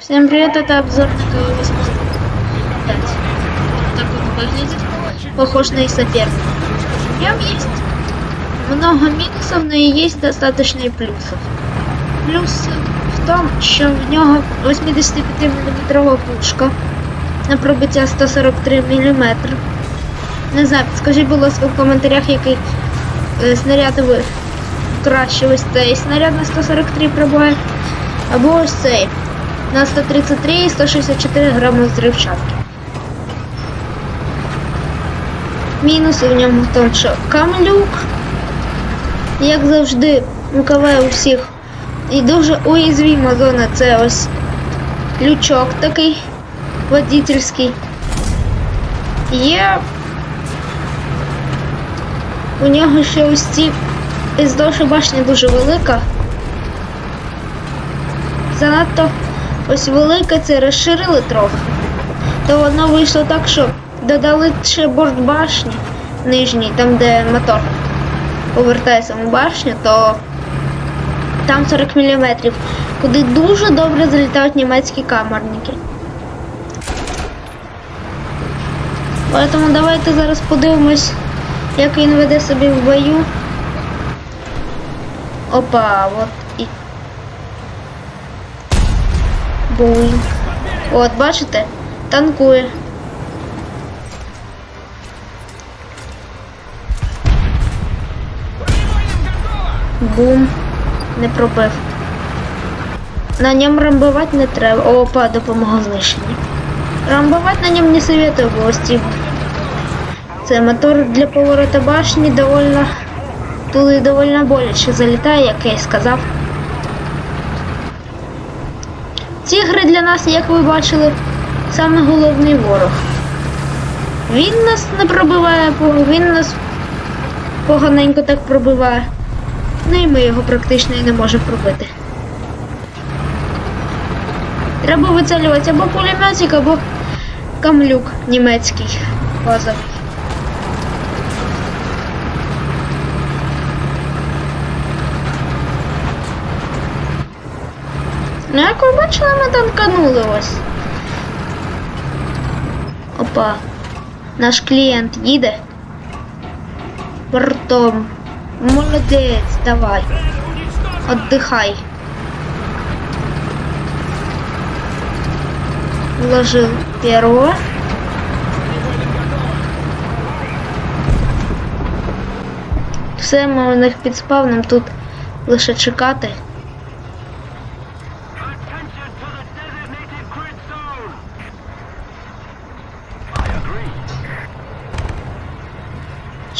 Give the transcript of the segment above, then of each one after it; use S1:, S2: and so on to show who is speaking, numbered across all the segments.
S1: Всем привет, это обзор на КВ 85. Так он выглядит. Похож на и соперника. В нем есть много минусов, но и есть достаточно и плюсов. Плюс в том, що в нього 85-мм пушка на пробиття 143 мм. Не знаю, скажіть, будь ласка, в коментарях, який е, снаряд ви краще ось цей снаряд на 143 пробиває, або ось цей на 133 і 164 грами взривчатки. Мінуси в ньому в що камлюк, як завжди, у КВ у всіх. І дуже уязвима зона це ось лючок такий водительський. Є у нього ще ось ці із того, башня дуже велика. Занадто ось велика це розширили трохи. То воно вийшло так, що додали ще борт башні нижній, там де мотор повертає саму башню, то там 40 мм, куди дуже добре залітають німецькі камерники. Тому давайте зараз подивимось, як він веде собі в бою. Опа, от Буй. От, бачите? Танкує. Бум. Не пробив. На ньому рамбувати не треба. Опа, допомога знищення. Рамбувати на ньому не советую, ці. Це мотор для поворота башні довольно туди довольно боляче залітає, як я й сказав. Ці гри для нас, як ви бачили, саме головний ворог. Він нас не пробиває, він нас поганенько так пробиває. Ну і ми його практично і не можемо пробити. Треба вицелювати або пулеметик, або камлюк німецький базовий. Ну, як ви бачили, ми танканули ось. Опа. Наш клієнт їде. Бортом. Молодець, давай. Отдыхай. Вложил первого. Все, ми у них під спавном тут лише чекати.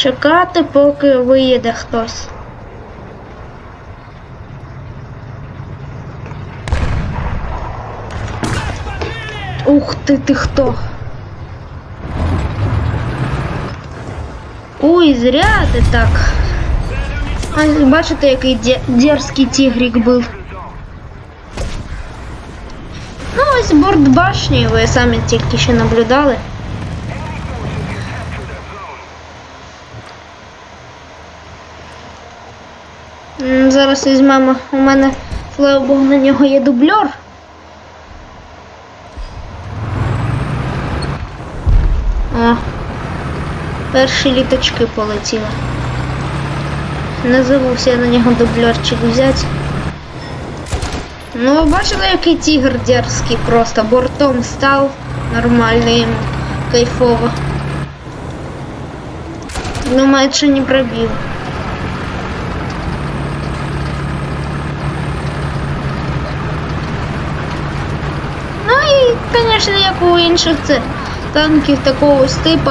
S1: Чекати, поки виїде хтось. Ух ти, ти хто? Ой, зря ти так. А, бачите, який дерзкий тігрик був. Ну, ось борт башні, ви самі тільки що наблюдали. Зараз візьмемо. У мене, слава Богу, на нього є дубльор. О, перші літочки полетіли. Не забувся на нього дубльорчик взяти. Ну, ви бачили, який тігр дерзкий просто бортом став. Нормально кайфово. Думаю, що не пробив. Ну звісно, як у інших це танків такого типу,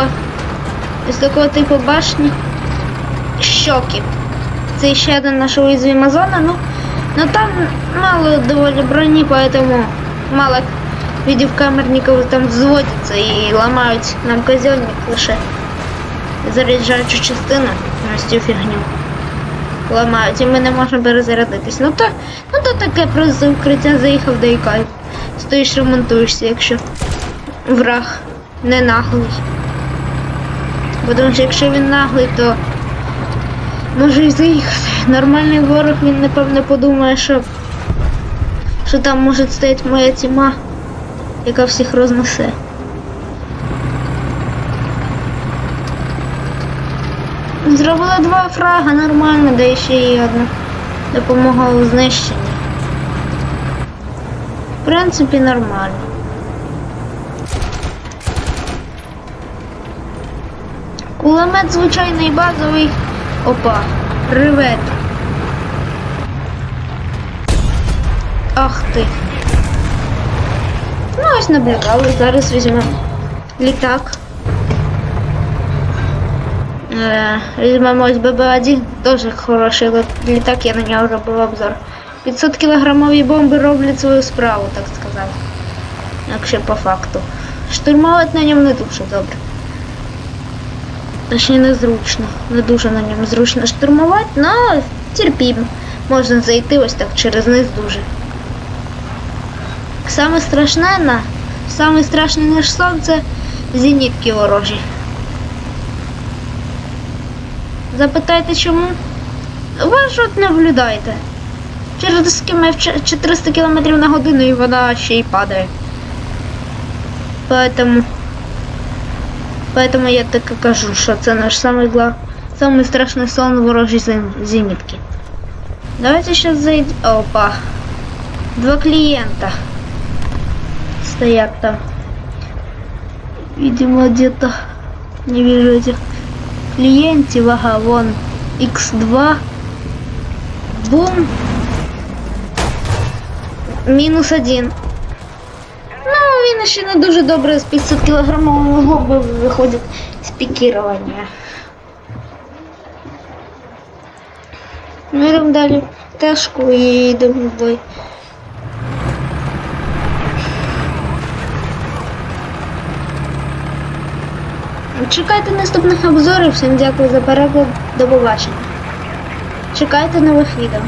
S1: ось такого типу башні. Щоки. Це ще одна наша уязвима зона, ну, ну там мало доволі броні, поэтому мало видів камерників там взводяться і ламають нам казенник лише заряджаючу частину ось цю фігню. Ламають, і ми не можемо перезарядитись. Ну то, ну то таке просто укриття заїхав да і кайф. Стоїш, ремонтуєшся, якщо враг не наглий. Бо тому що якщо він наглий, то може і заїхати. Нормальний ворог він напевно подумає, що що там може стояти моя тіма, яка всіх рознесе. Зробили два фрага нормально, да ще й одна допомога у знищенні. Принципі, нормально. Кулемет звичайний базовий. Опа, ревет. Ах ти. Ну, ось наблюдали, зараз візьмемо літак. Е, Візьмемо ось ББ-1, теж хороший літак, я на нього робив обзор. 500 кілограмові бомби роблять свою справу, так сказати. Якщо по факту. Штурмувати на ньому не дуже добре. Точніше незручно. Не дуже на ньому зручно штурмувати, але терпімо. Можна зайти ось так через низ дуже. Саме страшне на саме страшний наш сон це зенітки ворожі. Запитайте чому? Ви ж от наблюдаєте. Через км 400 км на годину і вона ще й падає. Поэтому, поэтому я так і кажу, що це наш самий гла... самий страшний сон ворожі зен- зенітки. Давайте сейчас зайдем. Опа. Два клиента стоят там. Видимо, где-то не вижу этих клиентов. Ага, вон X2. Бум. Мінус один. Ну, він ще не дуже добре з 500 кілограмовими бомбами виходить з пікірування. Ну, йдемо далі тежку і йдемо в бой. Чекайте наступних обзорів. Всім дякую за перегляд. До побачення. Чекайте нових відео.